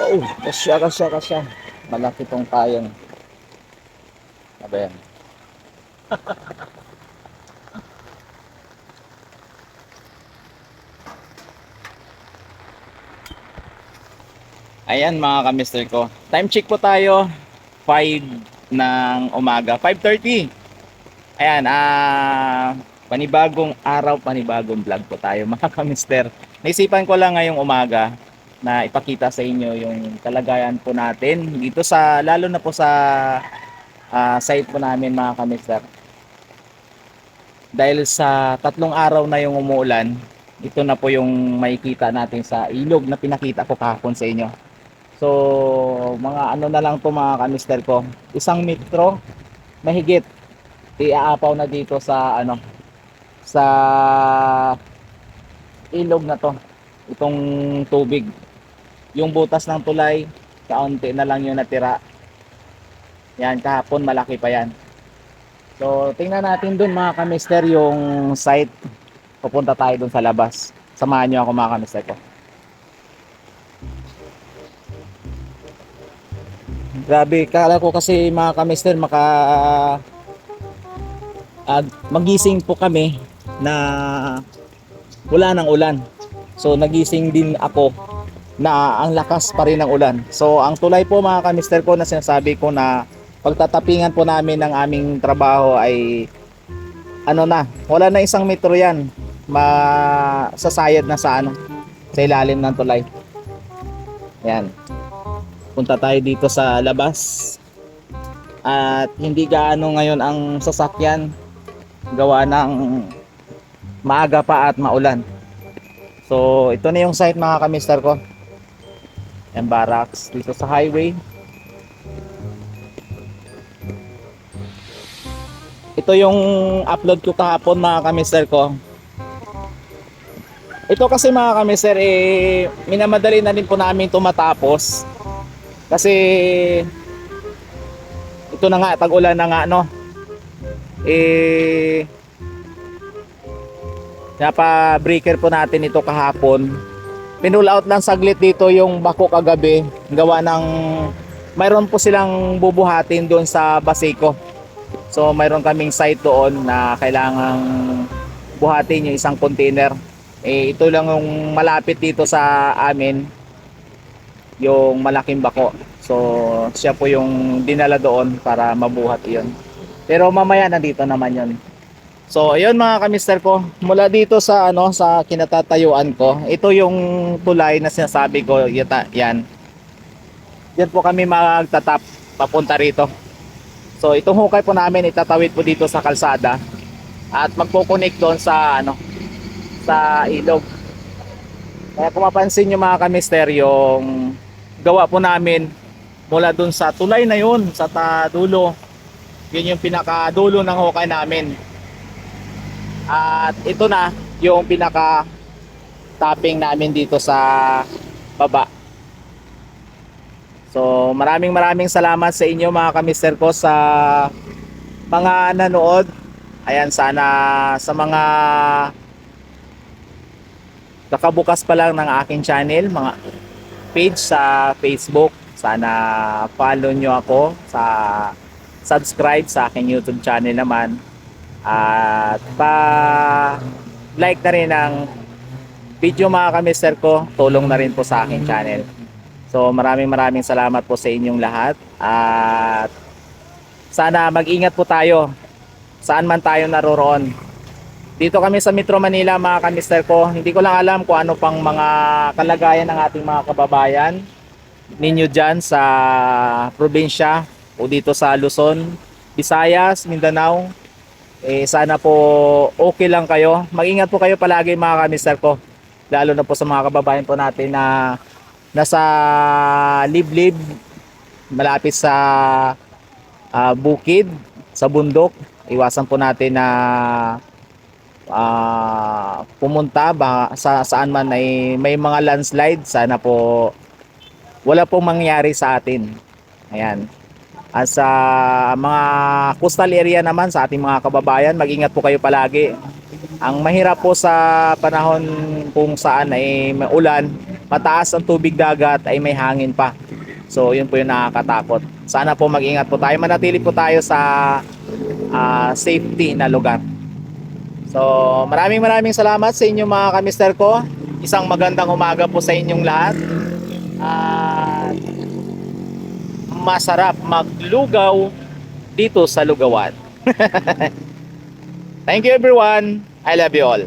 Oh, kasya, kasya, kasya. Malaki tong kayang. Ano yan? Ayan mga kamister ko. Time check po tayo. 5 ng umaga. 5.30. Ayan, ah... panibagong araw, panibagong vlog po tayo mga kamister. Naisipan ko lang ngayong umaga na ipakita sa inyo yung kalagayan po natin dito sa lalo na po sa ah, site po namin mga kamister. Dahil sa tatlong araw na yung umuulan, ito na po yung makikita natin sa ilog na pinakita ko kahapon sa inyo. So, mga ano na lang to mga kamister ko. Isang metro mahigit iaapaw na dito sa ano sa ilog na to. Itong tubig. Yung butas ng tulay, kaunti na lang yung natira. Yan, kahapon malaki pa yan. So, tingnan natin dun mga kamister yung site. Pupunta tayo dun sa labas. Samahan nyo ako mga kamister ko. Grabe, kala ko kasi mga kamister maka ah, magising po kami na wala ng ulan. So nagising din ako na ang lakas pa rin ng ulan. So ang tulay po mga kamister ko na sinasabi ko na pagtatapingan po namin ng aming trabaho ay ano na, wala na isang metro yan. Masasayad na sa ano, sa ilalim ng tulay. Yan. Punta tayo dito sa labas. At hindi gaano ngayon ang sasakyan gawa ng maaga pa at maulan. So, ito na yung site mga kamister ko. Yan barracks dito sa highway. Ito yung upload ko kahapon mga kamister ko. Ito kasi mga kamister eh minamadali na din po namin tumatapos. Kasi ito na nga tag-ulan na nga no. Eh Napa breaker po natin ito kahapon. Pinull out lang saglit dito yung bako kagabi. Gawa ng mayroon po silang bubuhatin doon sa Baseco. So mayroon kaming site doon na kailangang buhatin yung isang container. Eh ito lang yung malapit dito sa amin yung malaking bako. So siya po yung dinala doon para mabuhat iyon. Pero mamaya nandito naman yon. So, ayun mga kamister ko, mula dito sa ano sa kinatatayuan ko, ito yung tulay na sinasabi ko, yata, yan. Yan po kami magtatap papunta rito. So, itong hukay po namin itatawid po dito sa kalsada at magko-connect doon sa ano sa ilog. Kaya kung mapansin nyo mga kamister, yung gawa po namin mula doon sa tulay na yun, sa dulo. Yun yung pinakadulo ng hukay namin. At ito na yung pinaka topping namin dito sa baba. So maraming maraming salamat sa inyo mga kamister ko sa mga nanood. Ayan sana sa mga kakabukas pa lang ng aking channel, mga page sa Facebook. Sana follow nyo ako sa subscribe sa aking YouTube channel naman at pa like na rin ang video mga kamister ko. Tulong na rin po sa aking channel. So maraming maraming salamat po sa inyong lahat. At sana mag-ingat po tayo. Saan man tayo naroroon. Dito kami sa Metro Manila mga kamister ko. Hindi ko lang alam kung ano pang mga kalagayan ng ating mga kababayan ninyo dyan sa probinsya o dito sa Luzon, Visayas, Mindanao eh sana po okay lang kayo. Mag-ingat po kayo palagi mga kamister ko. Lalo na po sa mga kababayan po natin na nasa liblib malapit sa ah, bukid, sa bundok. Iwasan po natin na ah, pumunta ba, sa saan man ay may mga landslide. Sana po wala pong mangyari sa atin. Ayan. At sa mga coastal area naman sa ating mga kababayan, mag-ingat po kayo palagi. Ang mahirap po sa panahon kung saan ay maulan, mataas ang tubig dagat ay may hangin pa. So yun po yung nakakatakot. Sana po mag-ingat po tayo. Manatili po tayo sa ah, safety na lugar. So maraming maraming salamat sa inyo mga kamister ko. Isang magandang umaga po sa inyong lahat. At masarap maglugaw dito sa Lugawan. Thank you everyone. I love you all.